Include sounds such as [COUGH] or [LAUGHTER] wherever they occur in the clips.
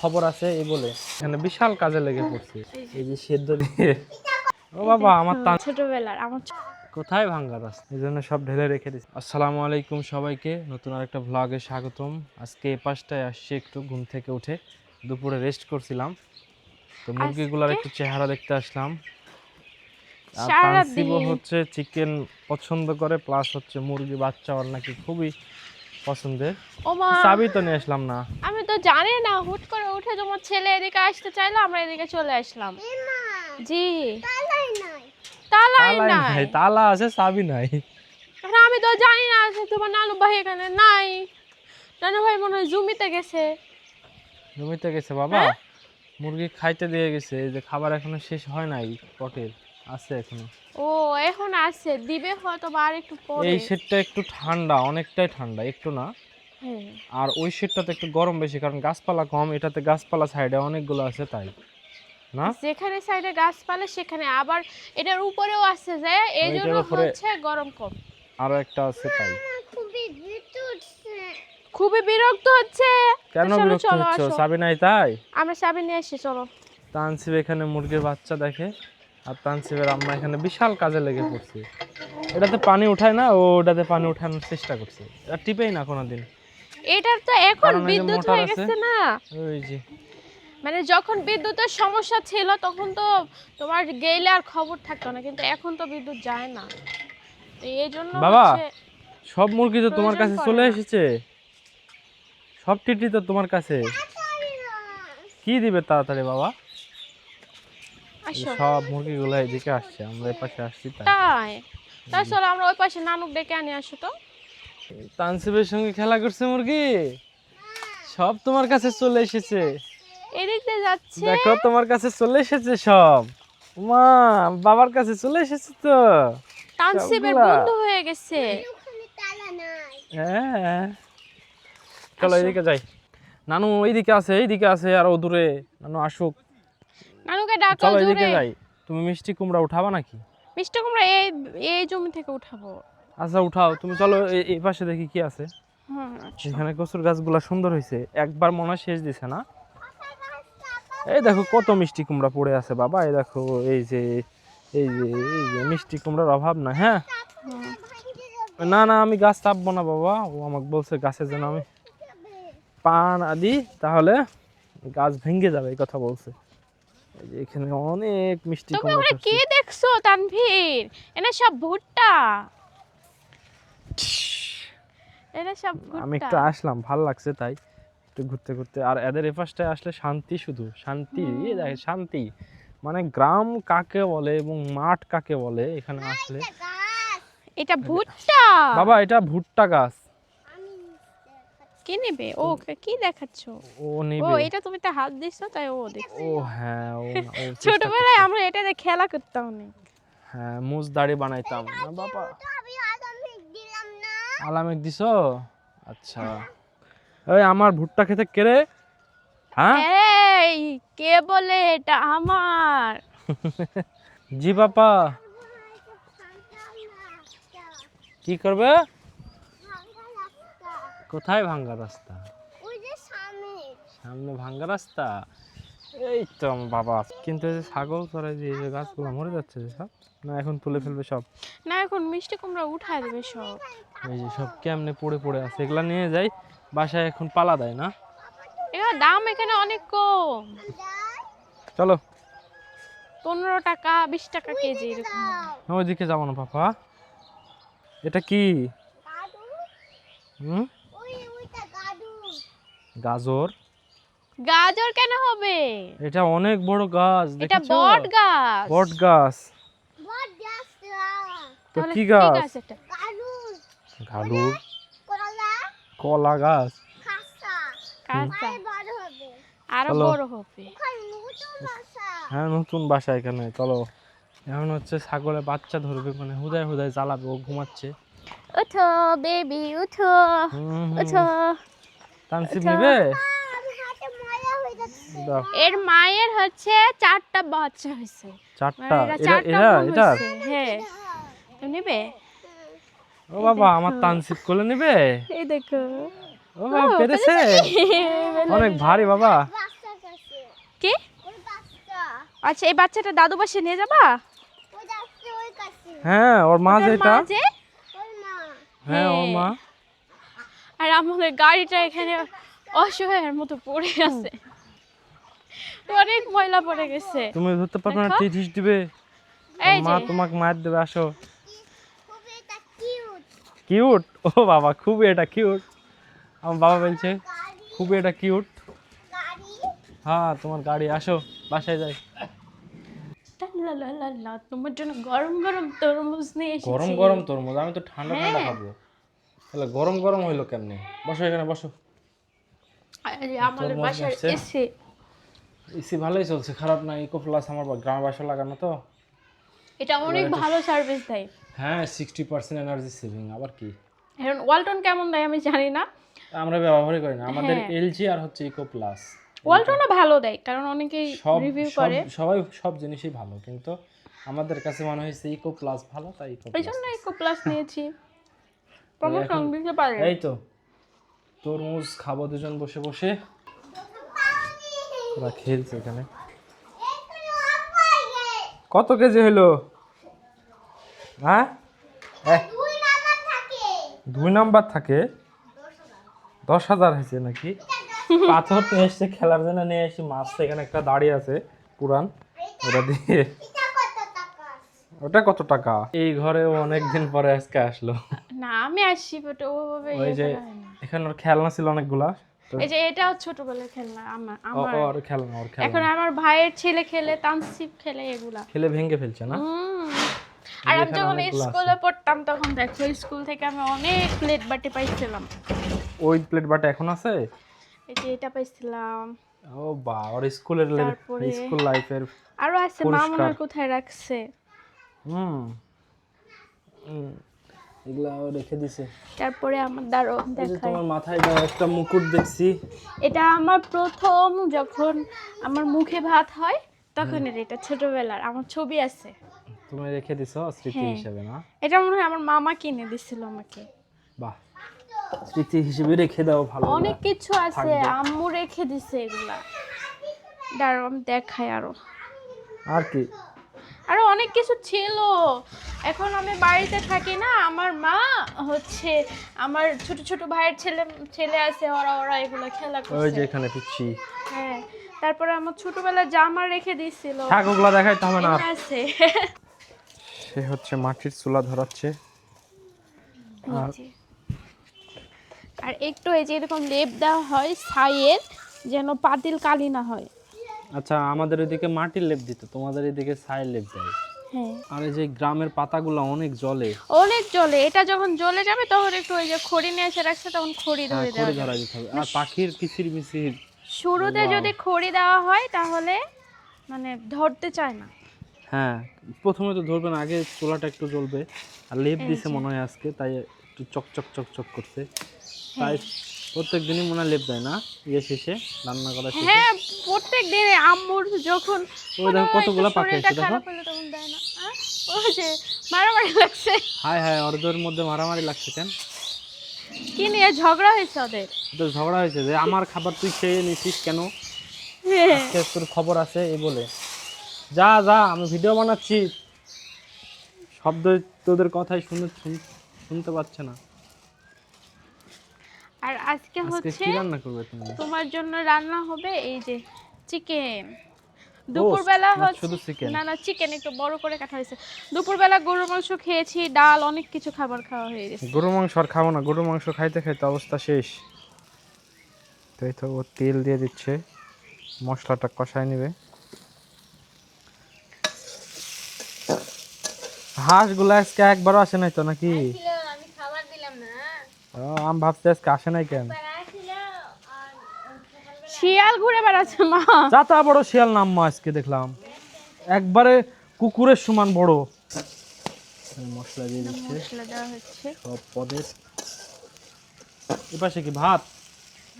খবর আছে এই বলে। এখানে বিশাল কাজে লেগে পড়ছে। এই যে সেদ্ধ দিয়ে। ও বাবা আমার তান ছোটবেলার আমার কোথায় ভাঙ্গা রাস্তা এই জন্য সব ঢেলে রেখে দিচ্ছি আসসালামু আলাইকুম সবাইকে। নতুন আরেকটা ভ্লগে স্বাগতম। আজকে এ পাশটায় আসছি একটু ঘুম থেকে উঠে। দুপুরে রেস্ট করছিলাম। তো মুরগিগুলোর একটু চেহারা দেখতে আসলাম। আর হচ্ছে চিকেন পছন্দ করে প্লাস হচ্ছে মুরগি বাচ্চা ওর নাকি খুবই পছন্দের? ও মা চাবি তো নিয়ে আসলাম না। আমি তো জানি না হুট করে উঠে তোমার ছেলে এদিকে আসতে চাইলো আমরা এদিকে চলে আসলাম। জি। তালাই নাই। নাই। তালা আছে চাবি নাই। আমি তো জানি না যে তোমার নানু ভাই এখানে নাই। নানু ভাই মনে হয় জমিতে গেছে। জমিতে গেছে বাবা। হ্যাঁ? মুরগি খাইতে দিয়ে গেছে এই যে খাবার এখনও শেষ হয় নাই পটের। আছে এখনও। ও এখন আসছে দিবে হয়তো আর একটু পরে। এই শেডটা একটু ঠান্ডা অনেকটাই ঠান্ডা একটু না। হ্যাঁ। আর ওই শেডটাতে একটু গরম বেশি কারণ গাছপালা কম এটাতে গাছপালা সাইডে অনেকগুলো আছে তাই। না? যেখানে সাইডে গাছপালা সেখানে আবার এটার উপরেও আছে যে এই জন্য হচ্ছে গরম কম। আরও একটা আছে তাই। খুবই বিরক্ত হচ্ছে। কেন চলো, বিরক্ত হচ্ছ? আসো। চাবি নাই তাই? আমরা চাবি নিয়ে এসেছি চলো। তানসিব এখানে মুরগির বাচ্চা দেখে। আর তানসিবের আম্মা এখানে বিশাল কাজে লেগে পড়ছে। এটাতে পানি উঠায় না ও ওটাতে পানি উঠানোর চেষ্টা করছে। এটা টিপেই না কোনোদিন। এটার তো এখন বিদ্যুৎ হয়ে গেছে না। ওই যে। মানে যখন বিদ্যুতের সমস্যা ছিল তখন তো তোমার গেলে আর খবর থাকতো না কিন্তু এখন তো বিদ্যুৎ যায় না। তো এই জন্য বাবা, সব মুরগি তো তোমার কাছে চলে এসেছে। সব টিটি তো তোমার কাছে। কি দিবে তাড়াতাড়ি বাবা? সব মুরগিগুলো এদিকে আসছে আমরা এই পাশে আসছি তাই। তাই? চলো আমরা ওই পাশে নানুক ডেকে আনি আসো তো। তানসিবের সঙ্গে খেলা করছে মুরগি? সব তোমার কাছে চলে এসেছে। এদিক যাচ্ছে। দেখো তোমার কাছে চলে এসেছে সব। মা বাবার কাছে চলে এসেছে তো। তানসিবের। বন্ধু হয়ে গেছে। হ্যাঁ চলো আসো। এদিকে যাই। নানু এইদিকে আছে এইদিকে আছে আর ও দূরে। নানু আসুক। নানুকে ডাকো চলো এদিকে জোরে। যাই। তুমি মিষ্টি কুমড়া উঠাবা নাকি? মিষ্টি কুমড়া এই এই জমি থেকে উঠাবো। আচ্ছা উঠাও। তুমি চলো এই- এই পাশে দেখি কি আছে। হুম আচ্ছা। এখানে কচুর গাছগুলা সুন্দর হয়েছে। একবার মনে হয় শেষ দিছে না? এই দেখো কত মিষ্টি কুমড়া পড়ে আছে বাবা। এই দেখো এই যে এই যে এই যে মিষ্টি কুমড়ার অভাব না হ্যাঁ? হুম। না না আমি গাছ চাপবো না বাবা। ও আমাকে বলছে গাছের যেন আমি পান আদি তাহলে গাছ ভেঙে যাবে এই কথা বলছে। এখানে অনেক মিষ্টি তুমি ওখানে কি দেখছ তানভীর? এনে সব ভুট্টা। এটা সব ভুট্টা। আমি একটু আসলাম ভালো লাগছে তাই। একটু ঘুরতে ঘুরতে। আর এদের এ পাশটায় আসলে শান্তি শুধু শান্তি। এই দেখ শান্তি। মানে গ্রাম কাকে বলে এবং মাঠ কাকে বলে এখানে আসলে? এটা ভুট্টা? বাবা এটা ভুট্টা গাছ। কি নেবে? ও কি দেখাচ্ছ? ও ও এটা তুমি তো হাত দিছো তাই ও দেখছে। ও হ্যাঁ ও ছোটবেলায় আমরা এটা দিয়ে খেলা করতাম অনেক। হ্যাঁ মুজ দাড়ি বানাইতাম। না বাবা। আলামেক দিছো? আচ্ছা। ওই আমার ভুট্টা খেতে কেড়ে হ্যাঁ? এই কে বলে এটা আমার? [LAUGHS] জি বাবা। কি করবে? কোথায় ভাঙ্গা রাস্তা? সামনে। ভাঙ্গা রাস্তা? এই তো আমার বাবা। কিন্তু এই যে ছাগল চড়াই যে গাছগুলো মরে যাচ্ছে যে সব না এখন তুলে ফেলবে সব? না এখন মিষ্টি কুমড়া উঠায় দেবে সব। এই যে সব কেমনে পড়ে পড়ে আছে এগুলা নিয়ে যাই বাসায় এখন পালা দেয় না? এগুলো দাম এখানে অনেক কম। চলো। পনেরো টাকা বিশ টাকা কেজি এরকম। ওইদিকে যাব না পাপা। এটা কি? হুম? গাজর। গাজর কেন হবে? এটা অনেক বড় গাছ এটা দেখেছ? বট গাছ। বট গাছ। তো কি গাছ? এটা? ঘালুর কলা। গাছ। কাঁচা। আরও বড় হবে। হ্যাঁ নতুন বাসা এখানে চলো। এখন হচ্ছে ছাগলে বাচ্চা ধরবে মানে হুদায় হুদায় জ্বালাবে ও ঘুমাচ্ছে। উঠো বেবি উঠো। উঠো। তানসিব। নিবে? এর মায়ের হচ্ছে চারটা বাচ্চা হয়েছে। চারটা? এটা এটা হ্যাঁ। তুমি নেবে? ও বাবা আমার তানসিব কোলে নিবে? এই দেখো। ও বাবা পেরেছে? অনেক ভারী বাবা। কি? আচ্ছা এই বাচ্চাটা দাদু পাশে নিয়ে যাবা? ওই যাচ্ছে ওই কাছে। হ্যাঁ ওর মা যেটা হ্যাঁ ওর মা। আর আমাদের গাড়িটা এখানে অসহায়ের মতো পড়ে আছে। অনেক ময়লা পড়ে গেছে। তুমি ধরতে পারবে না। টিটিস দিবে। এই মা তোমাকে মার দেবে আসো। কিউট কিউট ও বাবা খুবই এটা কিউট আমার বাবা বলছে খুবই এটা কিউট হ্যাঁ তোমার গাড়ি আসো বাসায় যাই। লা লা লা লা, তোমার জন্য গরম গরম তরমুজ নিয়ে এসেছি। গরম গরম তরমুজ আমি তো ঠান্ডা ঠান্ডা হ্যাঁ। খাব। তাহলে গরম গরম হইল কেমনে? বসো এখানে বসো। আমাদের বাসার। এসি ভালোই চলছে খারাপ না ইকো প্লাস আমার বা- গ্রামে বাসা লাগানো তো। এটা অনেক ভালো সার্ভিস দেয়। হ্যাঁ সিক্সটি পার্সেন্ট এনার্জি সেভিং আবার কি? এখন ওয়ালটন কেমন দেয় আমি জানি না। আমরা ব্যবহারই করি না আমাদের হ্যাঁ। এলজি আর হচ্ছে ইকো প্লাস ওয়ালটনও ভালো দেয় কারণ অনেকেই রিভিউ করে। সবাই সব জিনিসই ভালো কিন্তু আমাদের কাছে মনে হয়েছে ইকো প্লাস ভালো তাই ইকো এই জন্য ইকো প্লাস নিয়েছি। প্রমোশন দিতে পারে। এই তো তরমুজ খাব দুজন বসে বসে। ওরা খেলছে এখানে। কত কেজি হলো হ্যাঁ? দুই নাম্বার থাকে। দশ হাজার হয়েছে নাকি? পাথর নিয়ে এসছে খেলার জন্য নিয়ে এসে মাছ এখানে একটা দাঁড়িয়ে আছে পুরান। ওটা দিয়ে ওটা কত টাকা? এই ঘরে অনেক দিন পরে আজকে আসলো। না আমি আসছি বাট ওভাবে ওই ইয়ে যে হয়। এখানে ওর খেলনা ছিল অনেকগুলা। এই যে এটাও ছোটবেলার খেলনা আমার। আমার ওর খেলনা ওর খেলনা। এখন আমার ভাইয়ের ছেলে খেলে তানসিপ খেলে এগুলা। খেলে ভেঙে ফেলছে না? আর আমি যখন স্কুলে পড়তাম তখন দেখো স্কুল থেকে আমি অনেক প্লেট বাটি পাইছিলাম। ওই প্লেট বাটা এখন আছে? এই যে এটা পাইছিলাম। ও বা ওর স্কুলের স্কুল লাইফের আরও আছে মা মনে কোথায় রাখছে? হুম। এগুলা রেখে দিছে। তারপরে আমার দাঁড়ো দেখাই। তোমার মাথায় একটা মুকুট দেখছি। এটা আমার প্রথম যখন আমার মুখে ভাত হয় তখন এটা ছোটবেলার আমার ছবি আছে। তুমি রেখে দিছো স্মৃতি হ্যাঁ। হিসেবে না? এটা মনে হয় আমার মামা কিনে দিছিল আমাকে। বাহ। স্মৃতি হিসেবে রেখে দাও ভালো অনেক কিছু আছে আম্মু রেখে দিছে এগুলা। দাঁড়াও আমি দেখাই আরও। আর কি? আরও অনেক কিছু ছিল। এখন আমি বাড়িতে থাকি না আমার মা হচ্ছে আমার ছোট ছোট ভাইয়ের ছেলে ছেলে আছে ওরা ওরা এগুলো খেলা করছে ওই যে এখানে পিচ্ছি। হ্যাঁ তারপরে আমার ছোটবেলার জামা রেখে দিছিল থাক ওগুলা দেখাইতে হবে না। আছে। সে হচ্ছে মাটির চুলা ধরাচ্ছে। আর একটু এই যে এরকম লেপ দেওয়া হয় ছাইয়ের যেন পাতিল কালি না হয়। আচ্ছা আমাদের এদিকে মাটির লেপ দিত তোমাদের এদিকে ছায়ের লেপ দেয়। হ্যাঁ। আর এই যে গ্রামের পাতাগুলো অনেক জলে। অনেক জ্বলে এটা যখন জ্বলে যাবে তখন একটু ওই যে খড়ি নিয়ে এসে রাখছে তখন খড়ি হ্যাঁ, ধরে দেওয়া খড়ি। ধরা দিতে হবে। আর পাখির কিচির মিচির শুরুতে যদি খড়ি দেওয়া হয় তাহলে মানে ধরতে চায় না। হ্যাঁ প্রথমে তো ধরবে না আগে চুলাটা একটু জ্বলবে। আর লেপ দিছে মনে হয় আজকে তাই একটু চকচক চকচক করছে। তাই প্রত্যেক দিনই মনে লেপ দেয় না? ইয়ে শেষে রান্না করা শেষে? হ্যাঁ প্রত্যেক দিনে আম্মুর যখন ওই দেখো কতগুলো পাখি আছে দেখো। ওই যে মারামারি লাগছে। হায় হায় ওদের মধ্যে মারামারি লাগছে কেন? কি নিয়ে ঝগড়া হয়েছে ওদের? তো ঝগড়া হয়েছে যে আমার খাবার তুই খেয়ে নিছিস কেন? হ্যাঁ, আজকে তোর খবর আছে এই বলে। যা যা আমি ভিডিও বানাচ্ছি। শব্দ তোদের কথাই শুনে শুন- শুনতে পাচ্ছে না। আর আজকে হচ্ছে কি রান্না করবে তুমি? তোমার জন্য রান্না হবে এই যে চিকেন। দুপুরবেলা হচ্ছে না না চিকেন একটু বড় করে কাটা হয়েছে। দুপুরবেলা গরুর মাংস খেয়েছি ডাল অনেক কিছু খাবার খাওয়া হয়ে গেছে। গরু মাংস আর খাব না গরু মাংস খাইতে খাইতে অবস্থা শেষ। তাই তো ও তেল দিয়ে দিচ্ছে মশলাটা কষায় নেবে। হাঁসগুলো আজকে একবারও আসে নাই তো নাকি আমি খাবার দিলাম না ও, আমি ভাবছি আজকে আসে নাই কেন? শিয়াল ঘুরে বেড়াচ্ছে মা। যাতা বড় শিয়াল নাম আজকে দেখলাম। একবারে কুকুরের সমান বড়। মশলা দিয়ে দিচ্ছে। মশলা দেওয়া হচ্ছে। সব পদের। এপাশে কি ভাত?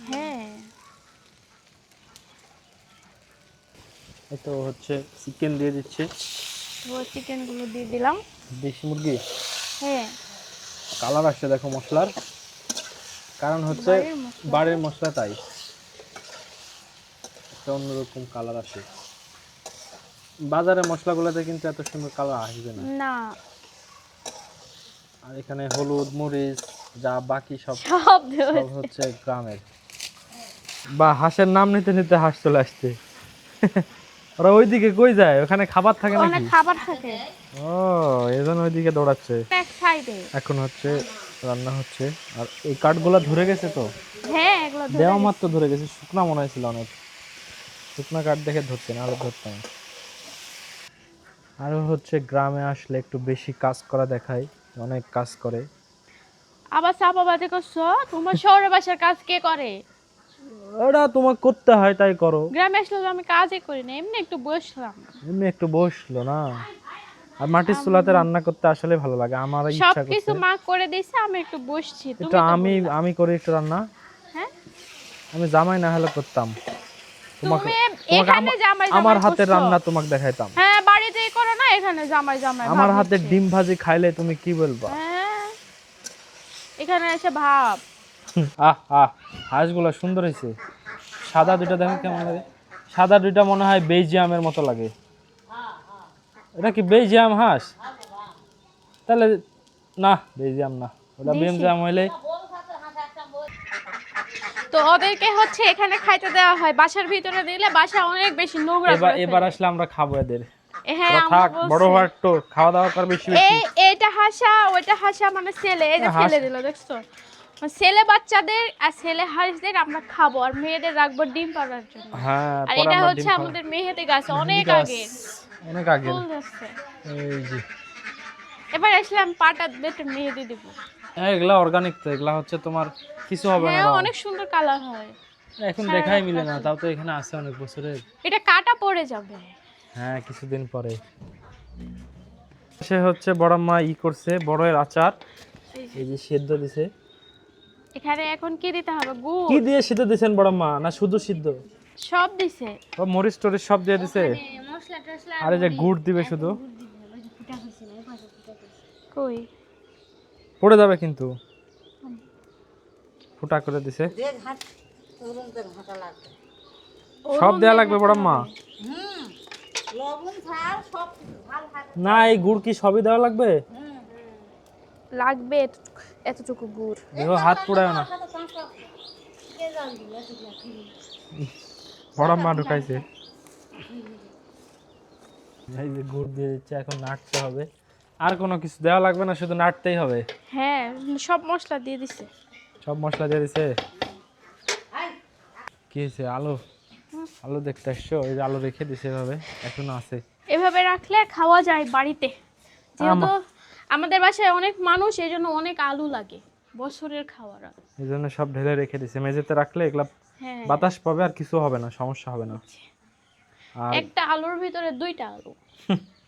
হ্যাঁ। তো হচ্ছে চিকেন দিয়ে দিচ্ছে। তো চিকেনগুলো দিয়ে দিলাম। দেশি মুরগি? হ্যাঁ। কালার আসছে দেখো মশলার। কারণ হচ্ছে বাড়ির মশলা। তাই। একটা অন্যরকম কালার আসে। বাজারে মশলাগুলোতে কিন্তু এত সুন্দর কালার আসবে না। না। আর এখানে হলুদ মরিচ যা বাকি সব সব হচ্ছে গ্রামের। বা হাঁসের নাম নিতে নিতে হাঁস চলে আসছে। ওরা ওইদিকে কই যায়? ওখানে খাবার থাকে নাকি? খাবার থাকে। ও এই জন্য ওইদিকে দৌড়াচ্ছে। এখন হচ্ছে রান্না হচ্ছে। আর এই কাঠগুলা ধরে গেছে তো? হ্যাঁ এগুলো ধরে দেওয়া মাত্র ধরে গেছে শুকনা মনে হয়েছিল অনেক। শুকনা কাঠ দেখে ধরছে না আরও ধরতাম। আরও হচ্ছে গ্রামে আসলে একটু বেশি কাজ করা দেখায় অনেক কাজ করে। আবার চাপা বাজে করছ? তোমার শহরের বাসার কাজ কে করে? ওটা তোমার করতে হয় তাই করো। গ্রামে আসলে আমি কাজই করি না এমনি একটু বসলাম। এমনি একটু বসল না। আর মাটির চুলাতে রান্না করতে আসলে ভালো লাগে আমার ইচ্ছা করছে। মা করে দিছে আমি একটু বসছি তুমি আমি আমি করি একটু রান্না? হ্যাঁ? আমি জামাই না হলে করতাম। তোমাকে এখানে জামাই আমার হাতের রান্না তোমাকে দেখাইতাম। হ্যাঁ বাড়িতেই করো না এখানে জামাই জামাই আমার হচ্ছে। ডিম ভাজি খাইলে তুমি কি বলবা? হ্যাঁ এখানে এসে ভাব [LAUGHS] আহ আহ হাঁসগুলো সুন্দর হয়েছে। সাদা দুইটা দেখো কেমন লাগে। সাদা দুইটা মনে হয় বেলজিয়ামের মতো লাগে। এটা কি বেলজিয়াম হাঁস? তাহলে না বেলজিয়াম না। ওটা। বেলজিয়াম হইলে তো ওদেরকে হচ্ছে এখানে খাইতে দেওয়া হয়। বাসার ভিতরে দিলে বাসা অনেক বেশি নোংরা এবার এবার আসলে আমরা খাব এদের। হ্যাঁ থাক বড়। হওয়ার তো খাওয়া দাওয়া কর বেশি বেশি। এই এইটা হাসা ওইটা হাসা মানে ছেলে। এই যে হ্যাঁ, হাঁস- ছেলে দিল দেখছ? মানে ছেলে বাচ্চাদের আর ছেলে হাঁসদের আমরা খাব আর মেয়েদের রাখব ডিম পাড়ার জন্য। হ্যাঁ আর এটা হচ্ছে আমাদের মেহেদি গাছ অনেক আগে। অনেক আগে এই যে। এবার আসলাম পাটা বেটে মেহেদি দিব। হ্যাঁ এগুলা অর্গানিক তো এগুলা হচ্ছে তোমার কিছু হবে না হ্যাঁ অনেক সুন্দর কালার হয়। এখন দেখাই মিলে না তাও তো এখানে আছে অনেক বছরের। এটা কাটা পড়ে যাবে। হ্যাঁ কিছুদিন পরে। সে হচ্ছে বড় মা ই করছে বড়ের আচার। এই যে। সেদ্ধ দিছে। এখানে এখন কি দিতে হবে? গুড়। কি দিয়ে সিদ্ধ বড় মা না শুধু সিদ্ধ? সব দিছে। মরিচ টরিচ সব দিয়ে দিছে? মশলা টসলা আর যে গুড় দিবে শুধু? ফুটা হয়েছে না এই পাশে ফুটা হয়েছে। কই? পড়ে যাবে কিন্তু। ফুটা করে দিছে। সব দেয়া লাগবে বড় মা না। এই গুড় কি সবই দেওয়া লাগবে? লাগবে এত- এতটুকু গুড়। দেখো হাত পুড়ায় না। বড় মা ঢুকাইছে। এই যে গুড় দিয়ে দিচ্ছে এখন নাড়তে হবে। আর কোনো কিছু দেওয়া লাগবে না শুধু নাড়তেই হবে। হ্যাঁ সব মশলা দিয়ে দিছে। সব মশলা দিয়ে দিছে? কি হয়েছে আলু? আলু দেখতে আসছো? ওই যে আলু রেখে দিছে এভাবে এখনও আছে। এভাবে রাখলে খাওয়া যায় বাড়িতে। যেহেতু আমাদের বাসায় অনেক মানুষ এই জন্য অনেক আলু লাগে বছরের খাওয়ার। এই জন্য সব ঢেলে রেখে দিছে। মেঝেতে রাখলে এগুলা হ্যাঁ। বাতাস পাবে আর কিছু হবে না সমস্যা হবে না। আর একটা আলুর ভিতরে দুইটা আলু। [LAUGHS]